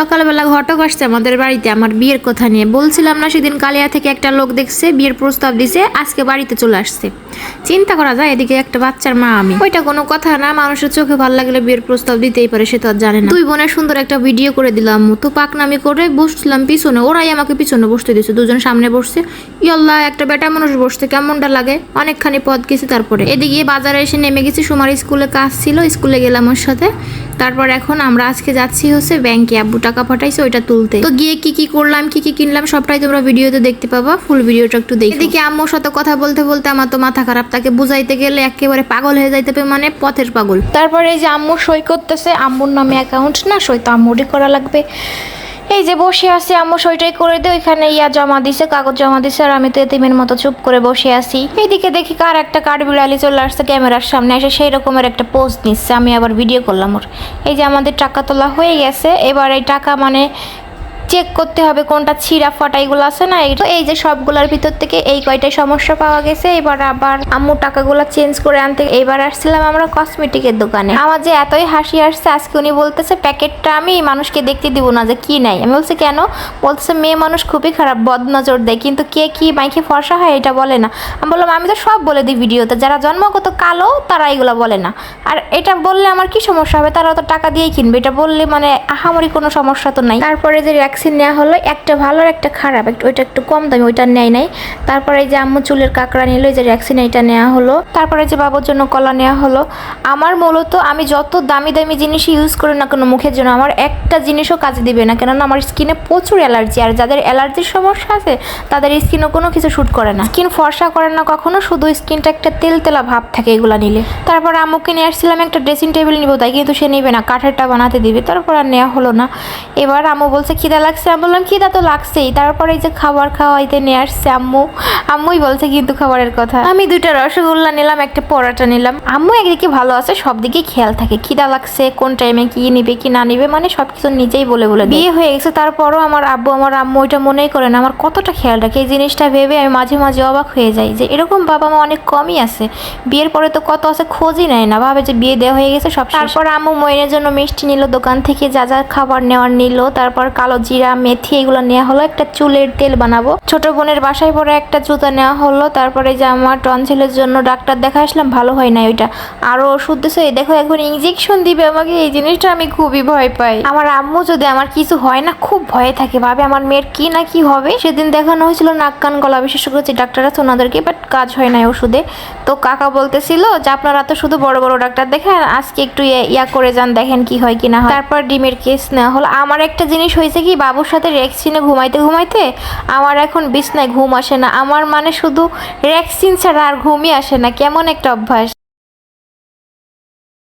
সকালবেলা ঘটক আসছে আমাদের বাড়িতে, আমার বিয়ের কথা নিয়ে। বলছিলাম না সেদিন কালিয়া থেকে একটা লোক দেখছে, বিয়ের প্রস্তাব দিছে, আজকে বাড়িতে চলে আসছে। চিন্তা করা যায় এদিকে একটা বাচ্চার মা আমি। ওইটা কোনো কথা না, মানুষের চোখে ভালো লাগলে বিয়ের প্রস্তাব দিতেই পারে, সে তো আর জানে না। দুই বোনের সুন্দর একটা ভিডিও করে দিলাম, তো পাকনামি করে বসছিলাম পিছনে, ওরাই আমাকে পিছনে বসতে দিছে দুজন সামনে বসছে। ইয়াল্লাহ, একটা বেটা মানুষ বসছে, কেমনটা লাগে? অনেকখানি পথ গেছে তারপরে। এদিকে বাজারে এসে নেমে গেছি, সুমার স্কুলে কাজ ছিল, স্কুলে গেলাম ওর সাথে। তারপর এখন আমরা আজকে যাচ্ছি হচ্ছে ব্যাংকে। আব্বু টাকা পাঠাইছে, ওইটা তুলতে। তো গিয়ে কি কি করলাম, কি কি কিনলাম, সবটাই তোমরা ভিডিওতে দেখতে পাবা। ফুল ভিডিওটা একটু দেখি। এদিকে আম্মুর সাথে কথা বলতে বলতে আমার তো মাথা খারাপ। তাকে বুঝাইতে গেলে একেবারে পাগল হয়ে যাইতে পারে মানে পথের পাগল। তারপরে এই যে আম্মু সই করতেছে, আম্মুর নামে অ্যাকাউন্ট না সই তো আম্মুরই করা লাগবে। এই যে বসে আছি, আম্মু সইটাই করে দে, ওইখানে ইয়া জমা দিছে, কাগজ জমা দিছে, আর আমি তো এতিমের মতো চুপ করে বসে আছি। এইদিকে দেখি কার একটা কাঠ বিড়ালি চলে আসছে, ক্যামেরার সামনে এসে সেই রকমের একটা পোস্ট নিচ্ছে, আমি আবার ভিডিও করলাম ওর। এই যে আমাদের টাকা তোলা হয়ে গেছে, এবার এই টাকা মানে চেক করতে হবে কোনটা ছিঁড়া ফাটা এগুলো আছে না, এই যে সবগুলোর ভিতর থেকে এই কয়টাই সমস্যা পাওয়া গেছে। এবার আবার আম্মু টাকাগুলো চেঞ্জ করে আনতে এবার আসছিলাম আমরা কসমেটিকের দোকানে। আমার যে এতই হাসি আসছে, আজকে উনি বলতেছে প্যাকেটটা আমি মানুষকে দেখতে দিব না যে কি নাই। আমি বলছি, কেন? বলছে মেয়ে মানুষ খুবই খারাপ, বদনজর দেয়। কিন্তু কে কি মাইকে ফর্সা হয় এটা বলে না। আমি বললাম, আমি তো সব বলে দিই ভিডিওতে, যারা জন্মগত কালো, তারা এগুলো বলে না। আর এটা বললে আমার কি সমস্যা হবে? তারা তো টাকা দিয়েই কিনবে। এটা বললে মানে আহামরি কোনো সমস্যা তো নাই। তারপরে যে ভ্যাকসিন নেওয়া হলো একটা ভালো আর একটা খারাপ। ওইটা একটু কম দামি ওইটা নেয় নাই। তারপরে এই যে আম্মু চুলের কাঁকড়া নিল যে ভ্যাকসিন এইটা নেওয়া হলো। তারপরে যে বাবুর জন্য কলা নেওয়া হলো আমার মূলত আমি যত দামি দামি জিনিস ইউজ করি না কোনো মুখের জন্য আমার একটা জিনিসও কাজে দিবে না। কেননা আমার স্কিনে প্রচুর অ্যালার্জি আর যাদের অ্যালার্জির সমস্যা আছে তাদের স্কিনও কোনো কিছু শ্যুট করে না। স্কিন ফর্সা করে না কখনো শুধু স্কিনটা একটা তেল তেলা ভাব থাকে এগুলো নিলে। তারপর আম্মুকে নিয়ে আসছিলাম একটা ড্রেসিং টেবিল নিবো, তাই কিন্তু সে নেবে না। কাঠেরটা বানাতে দিবে, তারপর আর নেওয়া হলো না। এবার আম্মু বলছে, খিদা লাগছে? আমি বললাম, খিদা তো লাগছেই। তারপরে এই যে খাবার খাওয়াইতে নিয়ে আসছে আম্মু। আম্মুই বলছে কিন্তু খাবারের কথা। আমি দুইটা রসগোল্লা নিলাম, একটা পরোটা নিলাম। আম্মু একদিকে ভালো আছে, সব দিকে খেয়াল থাকে। খিদা লাগছে, কোন টাইমে কি নিবে, কি না নিবে মানে সব কিছু নিজেই বলে বলে বিয়ে হয়ে গেছে, তারপরও আমার আব্বু, আমার আম্মু ওইটা মনেই করে না। আমার কতটা খেয়াল রাখে, এই জিনিসটা ভেবে আমি মাঝে মাঝে অবাক হয়ে যাই যে এরকম বাবা মা অনেক কমই আছে। বিয়ের পরে তো কত আছে খোঁজই নেয় না। ভাবে যে বিয়ে দেওয়া হয়ে গেছে, সব তারপর আম্মু মইনের জন্য মিষ্টি নিল, দোকান থেকে যা যা খাবার নেওয়ার নিল। তারপর কালো জিরা, মেথি এগুলো নেওয়া হলো। একটা চুলের তেল বানাবো। ছোট বোনের বাসায় পরে একটা জুতা নেওয়া হলো। তারপরে যে আমার টনসিলের জন্য ডাক্তার দেখা আসলাম, ভালো হয় না ওইটা। আরও ওষুধ দিছে, এই দেখো এখন ইঞ্জেকশন দিবে আমাকে, এই জিনিসটা আমি খুবই ভয় পাই। আমার আম্মু যদি আমার কিছু হয় না, খুব ভয়ে থাকে, ভাবে আমার মেয়ের কি না কি হবে। সেদিন দেখানো হয়েছিল নাক কান গলা বিশেষ করে যে ডাক্তার আছে ওনাদেরকে বাট কাজ হয় না ওষুধে। তো কাকা বলতেছিল যে আপনারা তো শুধু বড় বড় ডাক্তার দেখেন আজকে একটু ইয়া- ইয়া করে যান, দেখেন কি হয় কি না হয়। তারপর ডিমের কেস নেওয়া হলো। আমার একটা জিনিস হয়েছে কি, বাবুর সাথে রেক্সিনে ঘুমাইতে ঘুমাইতে আমার এখন বিছনায় ঘুম আসে না। আমার মানে শুধু রেক্সিন ছাড়া আর ঘুমই আসে না। কেমন একটা অভ্যাস।